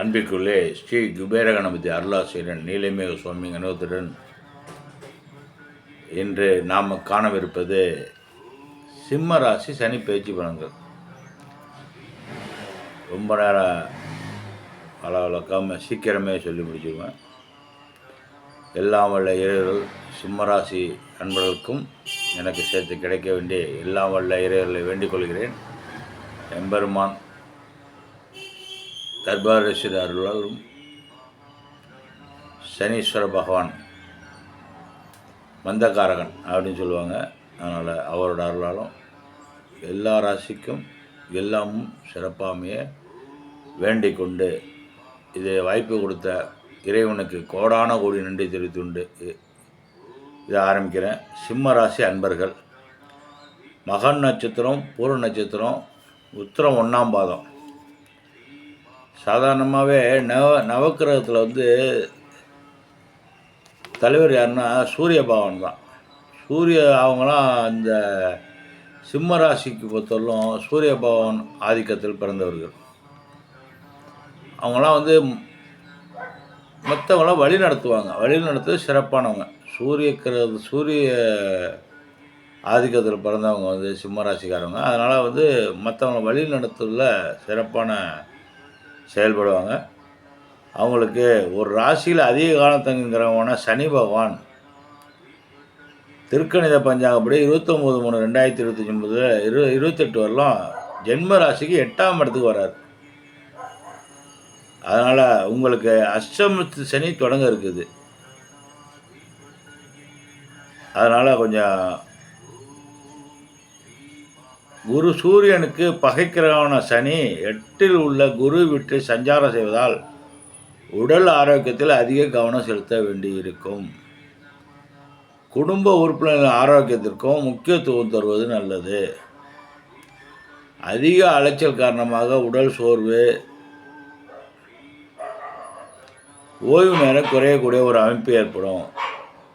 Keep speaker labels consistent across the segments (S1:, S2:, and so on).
S1: அன்பிற்குள்ளே ஸ்ரீ குபேரகணபதி அருளாசிரியன் நீலமேக சுவாமி அனுபவத்துடன் இன்று நாம் காணவிருப்பது சிம்ம ராசி சனி பயிற்சி பலன்கள். ரொம்ப நேரம் அளவலக்காமல் சீக்கிரமே சொல்லி முடிச்சிருவேன். எல்லாம் வல்ல இறைவர்கள் சிம்மராசி அன்பர்களுக்கும் எனக்கு சேர்த்து கிடைக்க வேண்டிய எல்லாம் வல்ல இறைவர்களை வேண்டிக் கொள்கிறேன். எம்பெருமான் தர்பாரேஸ்வர அருளாலும் சனீஸ்வர பகவான் மந்தகாரகன் அப்படின்னு சொல்லுவாங்க. அதனால் அவரோட அருளாலும் எல்லா ராசிக்கும் எல்லாமும் சிறப்பாமைய வேண்டிக் கொண்டு இதை வாய்ப்பு கொடுத்த இறைவனுக்கு கோடான கோடி நன்றி தெரிவித்துண்டு இதை ஆரம்பிக்கிறேன். சிம்ம ராசி அன்பர்கள் மகன் நட்சத்திரம் பூர நட்சத்திரம் உத்திரம் ஒன்றாம் பாதம். சாதாரணமாகவே நவ நவக்கிரகத்தில் வந்து தலைவர் யாருன்னா சூரிய பகவான் தான். சூரிய அவங்களாம் அந்த சிம்ம ராசிக்கு பொறுத்தவரையிலும் சூரிய பகவான் ஆதிக்கத்தில் பிறந்தவர்கள். அவங்களாம் வந்து மற்றவங்களாம் வழி நடத்துவாங்க. வழி நடத்துவது சிறப்பானவங்க. சூரிய கிரக சூரிய ஆதிக்கத்தில் பிறந்தவங்க வந்து சிம்ம ராசிக்காரவங்க அதனால் வந்து மற்றவங்களை வழி நடத்துறதுல சிறப்பான செயல்படுவாங்க. அவங்களுக்கு ஒரு ராசியில் அதிக காலம் தங்குங்கிறவங்கன்னா சனி பகவான். திருக்கணித பஞ்சாங்கப்படி இருபத்தொம்போது மூணு ரெண்டாயிரத்தி இருபத்தஞ்சி ஒன்பது இரு இருபத்தெட்டு வரலாம். ஜென்ம ராசிக்கு எட்டாம் இடத்துக்கு வராரு அதனால் உங்களுக்கு அஷ்டமத்து சனி தொடங்க இருக்குது. அதனால் கொஞ்சம் குரு சூரியனுக்கு பகைக்கிறவன சனி எட்டில் உள்ள குரு விட்டு சஞ்சாரம் செய்வதால் உடல் ஆரோக்கியத்தில் அதிக கவனம் செலுத்த வேண்டியிருக்கும். குடும்ப உறுப்பினர்களின் ஆரோக்கியத்திற்கும் முக்கியத்துவம் தருவது நல்லது. அதிக அலைச்சல் காரணமாக உடல் சோர்வு ஓய்வு நேரம் குறையக்கூடிய ஒரு அமைப்பு ஏற்படும்.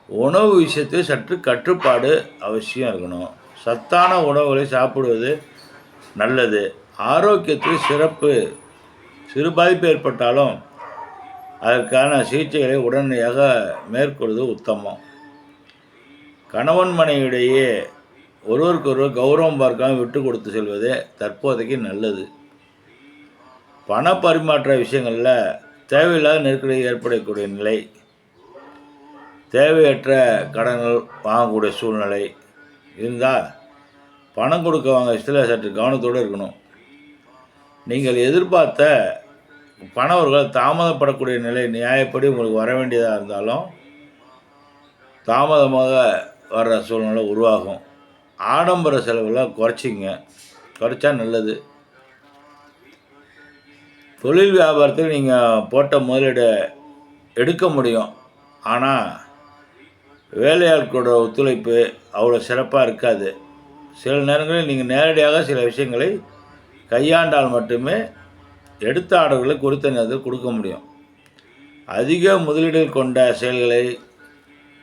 S1: உணவு விஷயத்தில் சற்று கட்டுப்பாடு அவசியம் இருக்கணும். சத்தான உணவுகளை சாப்பிடுவது நல்லது. ஆரோக்கியத்தில் சிறப்பு. சிறு பாதிப்பு ஏற்பட்டாலும் அதற்கான சிகிச்சைகளை உடனடியாக மேற்கொள்வது உத்தமம். கணவன் மனைவியிடையே ஒருவருக்கொருவர் கௌரவம் பார்க்காமல் விட்டு கொடுத்து செல்வது தற்போதைக்கு நல்லது. பண பரிமாற்ற விஷயங்களில் தேவையில்லாத நெருக்கடி ஏற்படக்கூடிய நிலை. தேவையற்ற கடன்கள் வாங்கக்கூடிய சூழ்நிலை. இருந்தால் பணம் கொடுக்க வாங்க இஷ்டத்தில் சற்று கவனத்தோடு இருக்கணும். நீங்கள் எதிர்பார்த்த பணவர்கள் தாமதப்படக்கூடிய நிலை நியாயப்படி உங்களுக்கு வர வேண்டியதாக இருந்தாலும் தாமதமாக வர்ற சூழ்நிலை உருவாகும். ஆடம்பர செலவுகளை குறைச்சிங்க. குறைச்சா நல்லது. தொழில் வியாபாரத்தில் நீங்கள் போட்ட முதலீடு எடுக்க முடியும். ஆனால் வேலையாட்களோட ஒத்துழைப்பு அவ்வளோ சிறப்பாக இருக்காது. சில நேரங்களில் நீங்கள் நேரடியாக சில விஷயங்களை கையாண்டால் மட்டுமே எடுத்த ஆர்டர்களை குறித்த நேரத்தில் கொடுக்க முடியும். அதிக முதலீடுகள் கொண்ட செயல்களை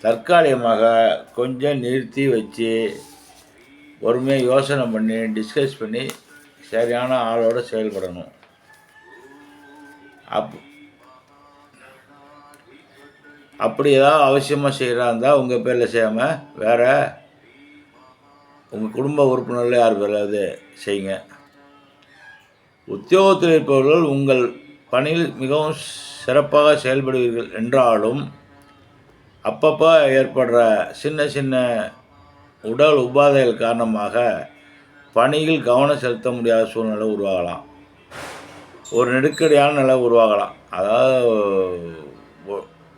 S1: தற்காலிகமாக கொஞ்சம் நிறுத்தி வச்சு பொறுமையாக யோசனை பண்ணி டிஸ்கஸ் பண்ணி சரியான ஆளோடு செயல்படணும். அப் அப்படி ஏதாவது அவசியமாக செய்கிறா இருந்தால் உங்கள் பேரில் செய்யாமல் வேறு உங்கள் குடும்ப உறுப்பினர்கள் யார் பேராவது செய்யுங்க. உத்தியோகத்தில் இருப்பவர்கள் உங்கள் பணியில் மிகவும் சிறப்பாக செயல்படுவீர்கள் என்றாலும் அப்பப்போ ஏற்படுற சின்ன சின்ன உடல் உபாதைகள் காரணமாக பணியில் கவனம் செலுத்த முடியாத சூழ்நிலை உருவாகலாம். ஒரு நெருக்கடியான நிலை உருவாகலாம். அதாவது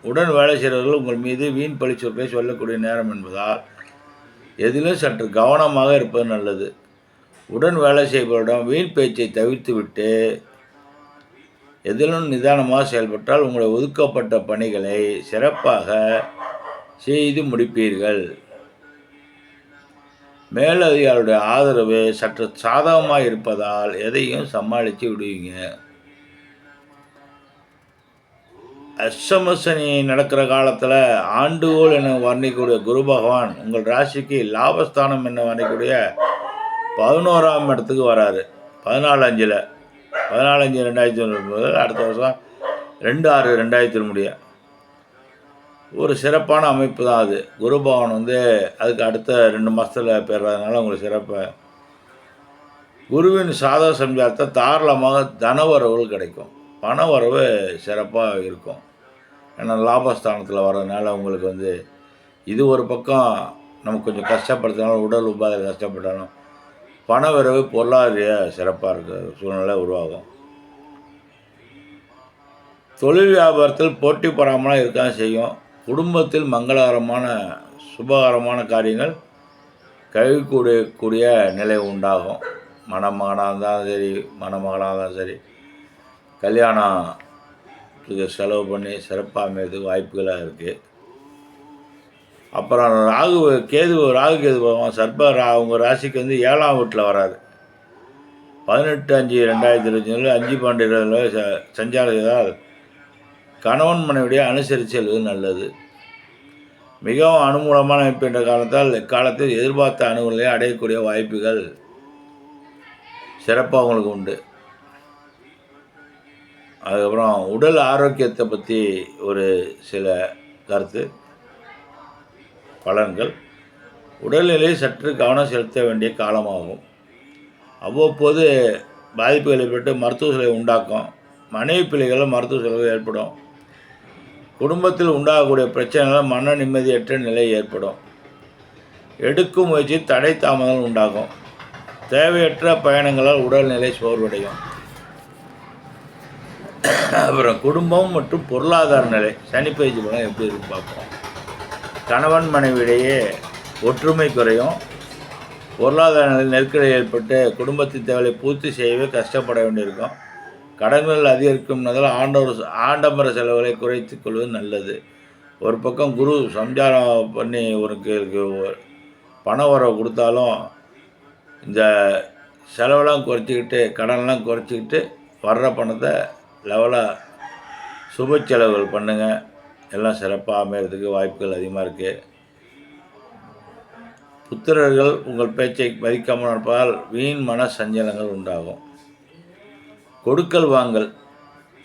S1: உடன் வேலை செய்கிறவர்கள் உங்கள் மீது வீண் பழி சொற்களை சொல்லக்கூடிய நேரம் என்பதால் எதிலும் சற்று கவனமாக இருப்பது நல்லது. உடன் வேலை செய்பவரிடம் வீண் பேச்சை தவிர்த்துவிட்டு எதிலும் நிதானமாக செயல்பட்டால் உங்களை ஒதுக்கப்பட்ட பணிகளை சிறப்பாக செய்து முடிப்பீர்கள். மேலதிகாரியுடைய ஆதரவு சற்று சாதகமாக இருப்பதால் எதையும் சமாளித்து விடுவீங்க. அஷ்டமசனி நடக்கிற காலத்தில் ஆண்டுகோல் என வர்ணிக்கக்கூடிய குரு பகவான் உங்கள் ராசிக்கு லாபஸ்தானம் என்ன வர்ணிக்கக்கூடிய பதினோராம் இடத்துக்கு வராரு. பதினாலு அஞ்சில் பதினாலஞ்சு ரெண்டாயிரத்தி ஒன்பது அடுத்த வருஷம் ரெண்டு ஆறு ரெண்டாயிரத்தி முடியும் ஒரு சிறப்பான அமைப்பு தான் அது. குரு பகவான் வந்து அதுக்கு அடுத்த ரெண்டு மாதத்தில் பெறதுனால உங்களுக்கு சிறப்பு. குருவின் சாதக சஞ்சாரத்தை தாராளமாக தனவரவுகள் கிடைக்கும். பண வரவு சிறப்பாக இருக்கும். ஏன்னா லாபஸ்தானத்தில் வர்றதுனால உங்களுக்கு வந்து இது ஒரு பக்கம் நமக்கு கொஞ்சம் கஷ்டப்படுத்தினாலும் உடல் உபாதை கஷ்டப்பட்டாலும் பண வரவு பொருளாதார சிறப்பாக இருக்கிற சூழ்நிலை உருவாகும். தொழில் வியாபாரத்தில் போட்டி பொறாமலாம் இருக்கான் செய்யும். குடும்பத்தில் மங்களகரமான சுபகரமான காரியங்கள் கைகூடிய கூடிய நிலை உண்டாகும். மணமகனாக இருந்தாலும் சரி மணமகளாக இருந்தாலும் சரி கல்யாணம் செலவு பண்ணி சிறப்பாக அமையறதுக்கு வாய்ப்புகளாக இருக்குது அப்புறம் ராகு கேது ராகு கேது பகவான் சர்ப ரா அவங்க ராசிக்கு வந்து ஏழாம் வீட்டில் வராது பதினெட்டு அஞ்சு ரெண்டாயிரத்தி இருபத்தி அஞ்சு பன்னெண்டு இருபதுல ச சஞ்சாரம் கணவன் மனைவிடைய அனுசரித்து செல்வது நல்லது. மிகவும் அனுகூலமான அமைப்பு என்ற காலத்தால் இக்காலத்தில் எதிர்பார்த்த அணுகுகளை அடையக்கூடிய வாய்ப்புகள் சிறப்பாக உங்களுக்கு உண்டு. அதுக்கப்புறம் உடல் ஆரோக்கியத்தை பற்றி ஒரு சில கருத்து பலன்கள். உடல்நிலை சற்று கவனம் செலுத்த வேண்டிய காலமாகும். அவ்வப்போது பாதிப்புகளை பெற்று மருத்துவ செலவை உண்டாக்கும். மனைவி பிள்ளைகளும் மருத்துவ செலவு ஏற்படும். குடும்பத்தில் உண்டாகக்கூடிய பிரச்சனைகள் மன நிம்மதியற்ற நிலை ஏற்படும். எடுக்கும் முயற்சி தடை தாமதம் உண்டாகும். தேவையற்ற பயணங்களால் உடல்நிலை சோர்வடையும். அப்புறம் குடும்பம் மற்றும் பொருளாதார நிலை. சனிப்பயிற்சி பலம் எப்படி இருக்கு பார்ப்போம். கணவன் மனைவியிடையே ஒற்றுமை குறையும். பொருளாதார நிலை நெருக்கடி ஏற்பட்டு குடும்பத்தின் தேவையை பூர்த்தி செய்யவே கஷ்டப்பட வேண்டியிருக்கும். கடன்கள் அதிகரிக்கும்னதால் ஆண்டவர் ஆடம்பர செலவுகளை குறைத்து கொள்வது நல்லது. ஒரு பக்கம் குரு சம்சாரம் பண்ணி உனக்கு பண வரவு கொடுத்தாலும் இந்த செலவெல்லாம் குறைச்சிக்கிட்டு கடன்லாம் குறைச்சிக்கிட்டு வர்ற பணத்தை லெவலாக சுப செலவுகள் பண்ணுங்கள் எல்லாம் சிறப்பாக அமைகிறதுக்கு வாய்ப்புகள் அதிகமாக இருக்குது புத்திரர்கள் உங்கள் பேச்சை மதிக்காமல் நடப்பதால் வீண் மன சஞ்சலங்கள் உண்டாகும். கொடுக்கல் வாங்கல்.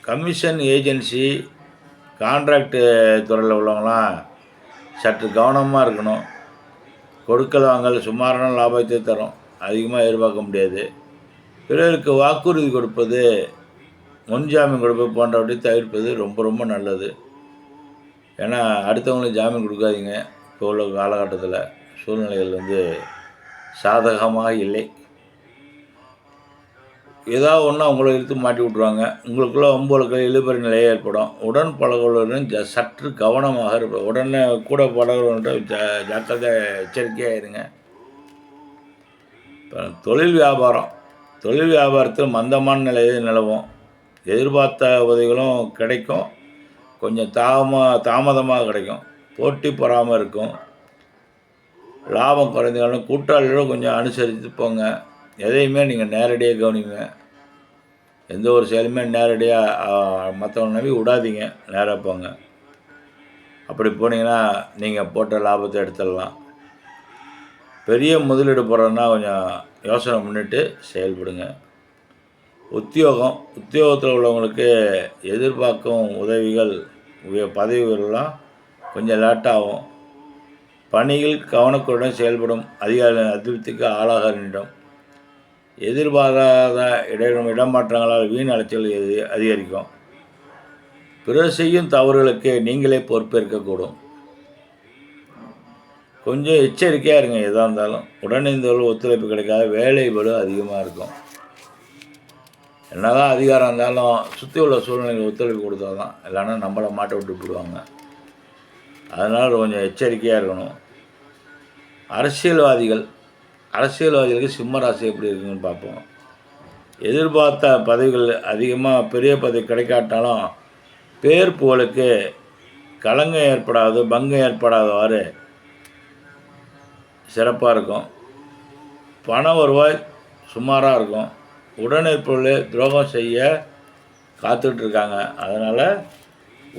S1: கமிஷன் ஏஜென்சி கான்ட்ராக்டு துறையில் உள்ளவங்களாம் சற்று கவனமாக இருக்கணும். கொடுக்கல் வாங்கல் சுமாரான லாபத்தை தரும். அதிகமாக எதிர்பார்க்க முடியாது. பிறருக்கு வாக்குறுதி கொடுப்பது முன்ஜாமீன் கொடுப்பது போன்றவற்றை தவிர்ப்பது ரொம்ப ரொம்ப நல்லது. ஏன்னா அடுத்தவங்களுக்கு ஜாமீன் கொடுக்காதீங்க. இப்போ உள்ள காலகட்டத்தில் சூழ்நிலைகள் வந்து சாதகமாக இல்லை. ஏதாவது ஒன்று அவங்கள இழுத்து மாட்டி விட்ருவாங்க உங்களுக்குள்ள உங்களுக்கு இழுபறி நிலை ஏற்படும். உடன் பழகுவதுடன் ஜ சற்று கவனமாக இருப்பேன் உடனே கூட பழகுறவன்ட்ட ஜ ஜாக்கிரதை எச்சரிக்கையாக இருங்க. இப்போ தொழில் வியாபாரம். தொழில் வியாபாரத்தில் மந்தமான நிலையை நிலவும். எதிர்பார்த்த உதவிகளும் கிடைக்கும். கொஞ்சம் தாமா தாமதமாக கிடைக்கும். போட்டி பொறாமல் இருக்கும். லாபம் குறைந்தாலும் கூட்டாளிகளும் கொஞ்சம் அனுசரித்து போங்க. எதையுமே நீங்கள் நேரடியாக கவனிங்க. எந்த ஒரு செயலுமே நேரடியாக மற்றவங்க நம்பி விடாதீங்க. நேராக போங்க. அப்படி போனீங்கன்னா நீங்கள் போட்ட லாபத்தை எடுத்துடலாம். பெரிய முதலீடு போடுறதுனா கொஞ்சம் யோசனை பண்ணிட்டு செயல்படுங்க. உத்தியோகம் உத்தியோகத்தில் உள்ளவங்களுக்கு எதிர்பார்க்கும் உதவிகள் உய- பதவிகள்லாம் கொஞ்சம் லேட்டாகும் பணியில் கவனக்குடன் செயல்படும் அதிகாரி அதிருப்திக்கு ஆளாக நேரிடும் எதிர்பாராத இடம் இடமாற்றங்களால் வீண் அலைச்சல் எதி- அதிகரிக்கும். பிறர் செய்யும் தவறுகளுக்கு நீங்களே பொறுப்பேற்கக்கூடும். கொஞ்சம் எச்சரிக்கையாக இருங்க எதாக இருந்தாலும். உடனிருந்தவர்கள் ஒத்துழைப்பு கிடைக்காத வேலை பலு அதிகமாக இருக்கும். என்னதான் அதிகாரம் இருந்தாலும் சுற்றி உள்ள சூழ்நிலைக்கு ஒத்துழைப்பு கொடுத்தா தான் இல்லைன்னா நம்மளை மாட்ட விட்டு விட்டுருவாங்க அதனால் கொஞ்சம் எச்சரிக்கையாக இருக்கணும். அரசியல்வாதிகள் அரசியல்வாதிகளுக்கு சிம்ம ராசி எப்படி இருக்குன்னு பார்ப்போம். எதிர்பார்த்த பதவிகள் அதிகமாக பெரிய பதவி கிடைக்காட்டாலும் பேர் புகழுக்கு களங்கம் ஏற்படாது பங்கம் ஏற்படாதவாறு சிறப்பாக இருக்கும். பண வருவாய் சுமாராக இருக்கும். உடனிருப்பவர்களே துரோகம் செய்ய காத்துட்ருக்காங்க அதனால்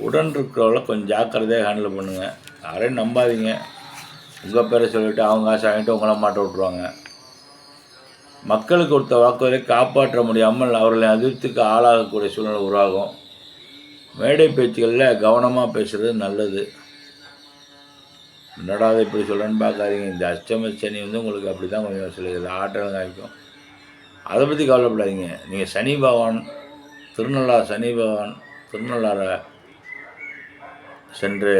S1: உடன் இருக்கிறவங்கள கொஞ்சம் ஜாக்கிரதையாக ஹேண்டில் பண்ணுங்கள் யாரையும் நம்பாதீங்க. உங்கள் பேரை சொல்லிவிட்டு அவங்க ஆசை வாங்கிட்டு உங்களை மாட்ட விட்ருவாங்க மக்களுக்கு கொடுத்த வாக்குறுதியை காப்பாற்ற முடியாமல் அவர்களை அதிருப்திக்கு ஆளாகக்கூடிய சூழ்நிலை உருவாகும். மேடை பேச்சுகளில் கவனமாக பேசுகிறது நல்லது. என்னடா இதை இப்படி சொல்கிறேன்னு பார்க்காதீங்க. இந்த அஷ்டம சனி வந்து உங்களுக்கு அப்படி தான் கொஞ்சம் சில இதில் ஆற்றல் காய்க்கும். அதை பற்றி கவலைப்படாதீங்க. நீங்கள் சனி பகவான் திருநள்ளா சனி பகவான் திருநள்ளாரை சென்று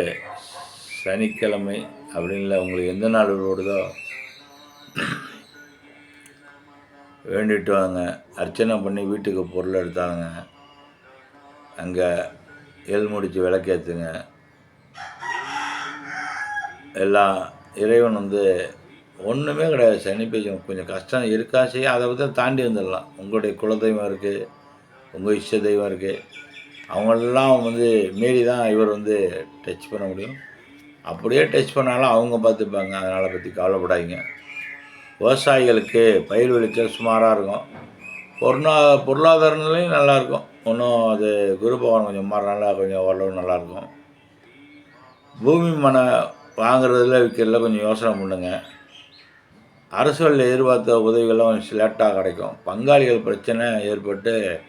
S1: சனிக்கிழமை அப்படின்ல உங்களுக்கு எந்த நாள் ஓடுதோ வேண்டிட்டு வாங்க. அர்ச்சனை பண்ணி வீட்டுக்கு பொருள் எடுத்தாங்க. அங்கே எல் முடித்து விளக்கேற்றுங்க எல்லாம் இறைவன் வந்து ஒன்றுமே கிடையாது. சனி பேச்சும் கொஞ்சம் கஷ்டம் இருக்கா செய்ய அதை பற்றி தாண்டி வந்துடலாம். உங்களுடைய குலதெய்வம் இருக்குது உங்கள் இஷ்ட தெய்வம் இருக்குது அவங்களெல்லாம் வந்து மீறி தான் இவர் வந்து டச் பண்ண முடியும். அப்படியே டச் பண்ணாலும் அவங்க பார்த்துப்பாங்க. அதனால் பற்றி கவலைப்படாதீங்க. விவசாயிகளுக்கு பயிர் விளைச்சல் சுமாராக இருக்கும். பொருளா பொருளாதார நிலையும் நல்லாயிருக்கும் ஒன்றும் அது குரு பகவான் கொஞ்சம் மாறினால கொஞ்சம் ஓரளவு நல்லாயிருக்கும் பூமி மனை வாங்குறதுல விற்கிறதுல கொஞ்சம் யோசனை பண்ணுங்கள் அரசுகளில் எதிர்பார்த்த உதவிகளும் லேட்டாக கிடைக்கும். பங்காளிகள் பிரச்சனை ஏற்பட்டு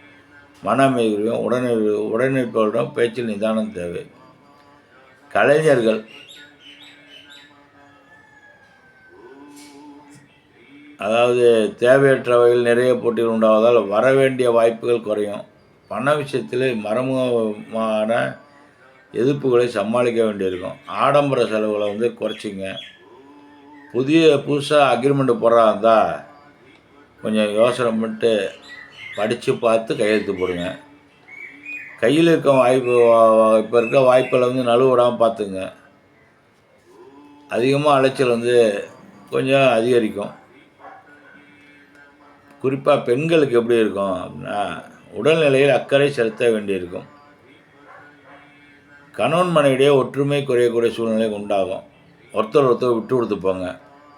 S1: மன அமைதியும் உடனே உடனிருப்பவரிடம் பேச்சில் நிதானம் தேவை. கலைஞர்கள் அதாவது தேவையற்ற வகையில் நிறைய போட்டிகள் உண்டாவதால் வர வேண்டிய வாய்ப்புகள் குறையும். பண விஷயத்தில் மறைமுகமான எதிர்ப்புகளை சமாளிக்க வேண்டியிருக்கும். ஆடம்பர செலவுகளை வந்து குறைச்சிங்க. புதிய புதுசாக அக்ரிமெண்ட் போடுறா இருந்தால் கொஞ்சம் யோசனை பண்ணிட்டு படித்து பார்த்து கையெழுத்து போடுங்க. கையில் இருக்க வாய்ப்பு இப்போ இருக்க வாய்ப்பில் வந்து நழுவிடாமல் பார்த்துங்க அதிகமாக அலைச்சல் வந்து கொஞ்சம் அதிகரிக்கும். குறிப்பாக பெண்களுக்கு எப்படி இருக்கும் அப்படின்னா உடல்நிலையில் அக்கறை செலுத்த வேண்டியிருக்கும். கணவன் மனைவிடையே ஒற்றுமை குறையக்கூடிய சூழ்நிலை உண்டாகும். ஒருத்தர் ஒருத்தர் விட்டு கொடுத்துப்பாங்க.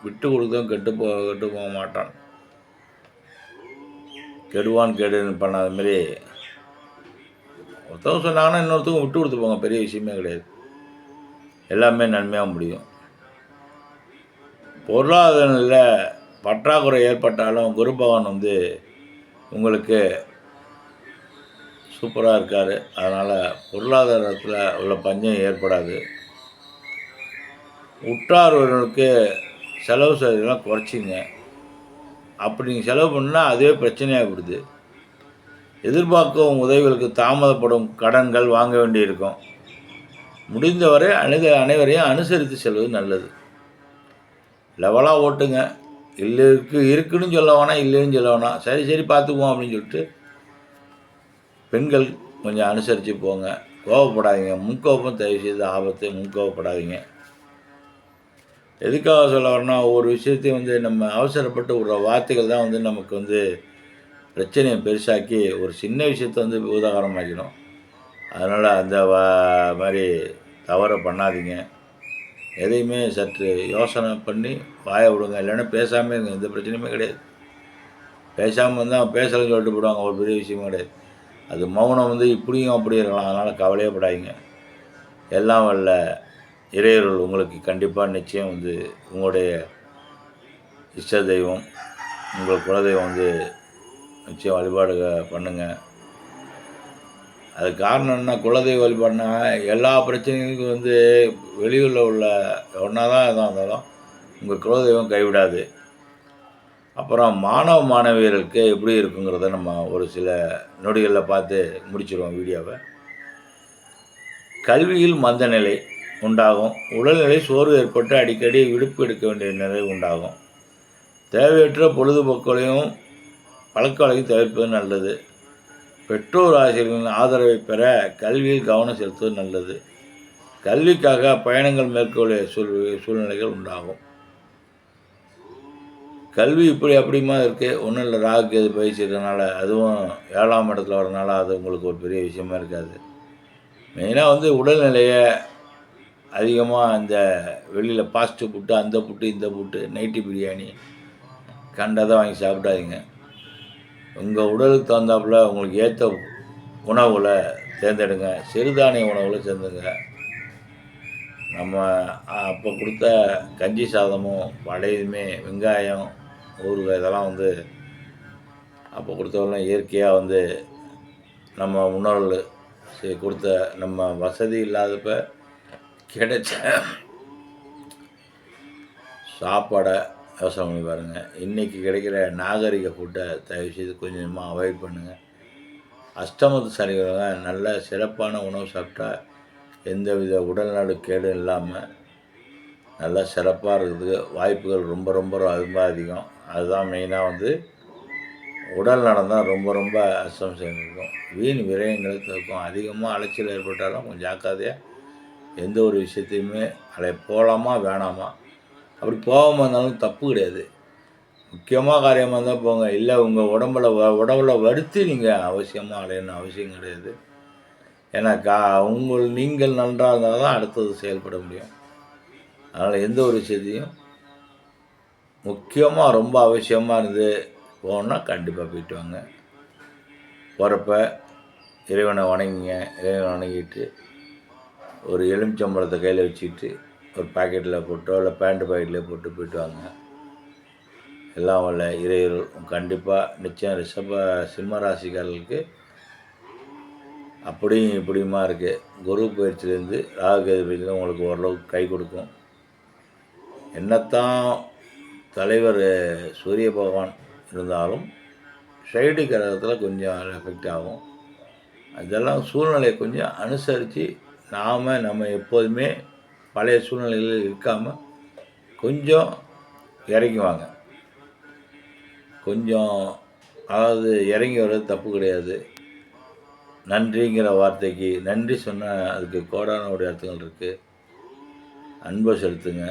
S1: விட்டு கொடுத்தும் கெட்டு போ கெட்டு போக மாட்டான். கெடுவான் கெடுன்னு பண்ணாத மாதிரி ஒருத்தவங்க சொன்னாங்கன்னா இன்னொருத்தவங்க விட்டு கொடுத்துப்பாங்க. பெரிய விஷயமே கிடையாது. எல்லாமே நன்மையாக முடியும். பொருளாதாரத்தில் பற்றாக்குறை ஏற்பட்டாலும் குரு பகவான் வந்து உங்களுக்கு சூப்பராக இருக்கார். அதனால் பொருளாதாரத்தில் உள்ள பஞ்சம் ஏற்படாது. உற்றார்வர்களுக்கு செலவு செய்யலாம் குறைச்சிங்க. அப்படி நீங்கள் செலவு பண்ணால் அதுவே பிரச்சனையாக விடுது எதிர்பார்க்கும் உதவிகளுக்கு தாமதப்படும் கடன்கள் வாங்க வேண்டியிருக்கும். முடிந்தவரை அனைத அனைவரையும் அனுசரித்து செல்வது நல்லது. லெவலாக ஓட்டுங்க. இல்லை இருக்கு இருக்குன்னு சொல்ல வேணாம் இல்லைன்னு சொல்ல வேணாம். சரி சரி பார்த்துக்குவோம் அப்படின்னு சொல்லிட்டு பெண்கள் கொஞ்சம் அனுசரித்து போங்க. கோவப்படாதீங்க. முன்கோபம் தயவு செய்து ஆபத்து முன்கோவப்படாதீங்க எதுக்காக சொல்ல வரேன்னா ஒவ்வொரு விஷயத்தையும் வந்து நம்ம அவசரப்பட்டு விடுற வார்த்தைகள் தான் வந்து நமக்கு வந்து பிரச்சனையை பெருசாக்கி ஒரு சின்ன விஷயத்த வந்து உதாகரமாக்கிடும் அதனால் அந்த மாதிரி தவறை பண்ணாதீங்க. எதையுமே சற்று யோசனை பண்ணி வாய விடுங்க. இல்லைன்னா பேசாமல் இருங்க. எந்த பிரச்சனையுமே கிடையாது. பேசாமல் இருந்தால் பேசலன்னு சொல்லிட்டு போடுவாங்க ஒரு பெரிய விஷயமும் கிடையாது. அது மௌனம் வந்து இப்படியும் அப்படி இருக்கலாம். அதனால் கவலையே படாதீங்க. எல்லாம் வரல இறையர்கள் உங்களுக்கு கண்டிப்பாக நிச்சயம் வந்து உங்களுடைய இஷ்ட தெய்வம் உங்கள் குலதெய்வம் வந்து நிச்சயம் வழிபாடு பண்ணுங்கள் அது காரணம் என்ன? குலதெய்வ வழிபாடுனா எல்லா பிரச்சனைகளுக்கும் வந்து வெளியூரில் உள்ள ஒன்றா தான் எதாக இருந்தாலும் உங்கள் குலதெய்வம் கைவிடாது. அப்புறம் மாணவ மாணவியர்களுக்கு எப்படி இருக்குங்கிறத நம்ம ஒரு சில நொடிகளில் பார்த்து முடிச்சிடுவோம் வீடியோவை. கல்வியில் மந்த நிலை உண்டாகும். உடல்நிலை சோர்வு ஏற்பட்டு அடிக்கடி விடுப்பு எடுக்க வேண்டிய நிலை உண்டாகும். தேவையற்ற பொழுதுபோக்குகளையும் பழக்கவழையும் தவிர்ப்பது நல்லது. பெற்றோர் ஆசிரியர்களின் ஆதரவை பெற கல்வியில் கவனம் செலுத்துவது நல்லது. கல்விக்காக பயணங்கள் மேற்கொள்ள சூழ் சூழ்நிலைகள் உண்டாகும். கல்வி இப்படி அப்படிமா இருக்குது ஒன்றும் இல்லை ராகுக்கு எது பயிற்சிக்கிறதுனால அதுவும் ஏழாம் இடத்துல வரனால அது உங்களுக்கு ஒரு பெரிய விஷயமா இருக்காது. மெயினாக வந்து உடல்நிலையை அதிகமாக அந்த வெளியில் பாஸ்ட்டு புட்டு அந்த புட்டு இந்த புட்டு நைட்டி பிரியாணி கண்டதை வாங்கி சாப்பிடாதீங்க. உங்கள் உடலுக்கு தகுந்தாப்புல உங்களுக்கு ஏற்ற உணவில் தேர்ந்தெடுங்க. சிறுதானிய உணவில் சேர்ந்துங்க. நம்ம அப்போ கொடுத்த கஞ்சி சாதமும் வடையுமே வெங்காயம் ஊறுகாய் இதெல்லாம் வந்து அப்போ கொடுத்தவெல்லாம் இயற்கையாக வந்து நம்ம முன்னோர்கள் கொடுத்த நம்ம வசதி இல்லாதப்போ கிடைச்ச சாப்பாடை யோசனை பண்ணி பாருங்கள் இன்றைக்கி கிடைக்கிற நாகரிக ஃபுட்டை தயவு செய்து கொஞ்சமாக அவாய்ட் பண்ணுங்கள் அஷ்டமத்து சரிகிறவங்க நல்ல சிறப்பான உணவு சாப்பிட்டா எந்தவித உடல்நாடு கேடு இல்லாமல் நல்லா சிறப்பாக இருக்கிறதுக்கு வாய்ப்புகள் ரொம்ப ரொம்ப ரொம்ப அதிகம். அதுதான் மெயினாக வந்து உடல் நலம் தான் ரொம்ப ரொம்ப அஸ்தம் செய்யும் வீண் விரயங்களுக்கு இருக்கும். அதிகமாக அலைச்சல் ஏற்பட்டாலும் கொஞ்சம் ஜாக்கிரதையாக எந்த ஒரு விஷயத்தையுமே அதை போகலாமா வேணாமா? அப்படி போகாமல் இருந்தாலும் தப்பு கிடையாது. முக்கியமாக காரியமாக இருந்தால் போங்க. இல்லை உங்கள் உடம்புல வ உடம்புல வருத்தி நீங்கள் அவசியமாக அடையணும் அவசியம் கிடையாது. ஏன்னா கா உங்கள் நீங்கள் நன்றாக இருந்தால் தான் அடுத்தது செயல்பட முடியும். அதனால் எந்த ஒரு விஷயத்தையும் முக்கியமாக ரொம்ப அவசியமாக இருந்து போகணுன்னா கண்டிப்பாக போயிட்டு வாங்க. போகிறப்ப இறைவனை வணங்கிங்க. இறைவனை வணங்கிட்டு ஒரு எலுமிச்சம்பழத்தை கையில் வச்சுக்கிட்டு ஒரு பாக்கெட்டில் போட்டோ இல்லை பேண்ட் பாக்கெட்லேயே போட்டு போயிட்டு வாங்க. எல்லாம் உள்ள இறையர்கள் கண்டிப்பாக நிச்சயம் ரிஷப சிம்ம ராசிக்காரர்களுக்கு அப்படியும் இப்படியுமா இருக்குது குரு பயிற்சியிலேருந்து ராகுகேது பயிற்சியில் உங்களுக்கு ஓரளவுக்கு கை கொடுக்கும். என்னத்தான் தலைவர் சூரிய பகவான் இருந்தாலும் சைடு கிரகத்தில் கொஞ்சம் எஃபெக்ட் ஆகும். அதெல்லாம் சூழ்நிலையை கொஞ்சம் அனுசரித்து நாம் நம்ம எப்போதுமே பழைய சூழ்நிலைகளில் இருக்காமல் கொஞ்சம் இறங்கி வாங்க கொஞ்சம் அதாவது இறங்கி வர்றது தப்பு கிடையாது. நன்றிங்கிற வார்த்தைக்கு நன்றி சொன்ன அதுக்கு கோடான ஒரு அர்த்தங்கள் இருக்குது அன்பை செலுத்துங்க.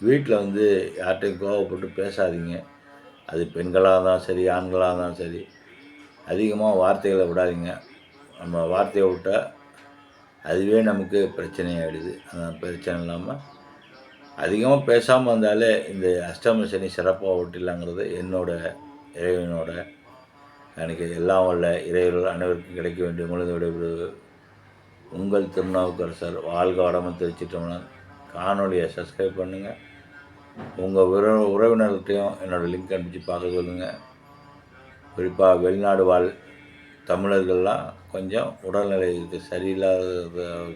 S1: வீட்டில் வந்து யார்கிட்டையும் கோவப்பட்டு பேசாதீங்க. அது பெண்களாக இருந்தாலும் சரி ஆண்களாக இருந்தாலும் சரி அதிகமாக வார்த்தைகளை விடாதீங்க. நம்ம வார்த்தையை விட்டால் அதுவே நமக்கு பிரச்சனையாகிடுது அந்த பிரச்சனை இல்லாமல் அதிகமாக பேசாமல் இருந்தாலே இந்த அஷ்டம சனி சிறப்பாக ஓட்டிடலாங்கிறது என்னோட இறைவனோட எனக்கு எல்லாம் வல்ல இறைவர்கள் அனைவருக்கும் கிடைக்க வேண்டிய முழுது விடைபெறுவது உங்கள் திருநாவுக்கரசர். வாழ்க வடமும் திருச்சிட்டோம்னா காணொலியை சப்ஸ்கிரைப் பண்ணுங்கள் உங்கள் உற உறவினர்கிட்டையும் என்னோடய லிங்க் அனுப்பிச்சு பார்க்க சொல்லுங்கள் குறிப்பாக வெளிநாடு வாழ் தமிழர்கள்லாம் கொஞ்சம் உடல்நிலை இது சரியில்லாத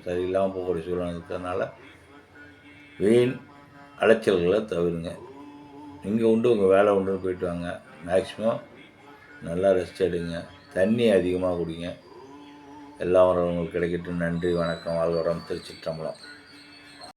S1: சரியில்லாமல் போகக்கூடிய சூழ்நிலை இருக்கிறதுனால வீண் அலைச்சல்களை தவிருங்க. நீங்கள் உண்டு உங்கள் வேலை உண்டுன்னு போயிட்டு வாங்க. மேக்ஸிமம் நல்லா ரெஸ்ட் எடுங்க. தண்ணி அதிகமாக குடிங்க. எல்லாம் உறவுங்களுக்கு கிடைக்கட்டும். நன்றி வணக்கம். வாழ்வரம் திருச்சிற்றம்பலம்.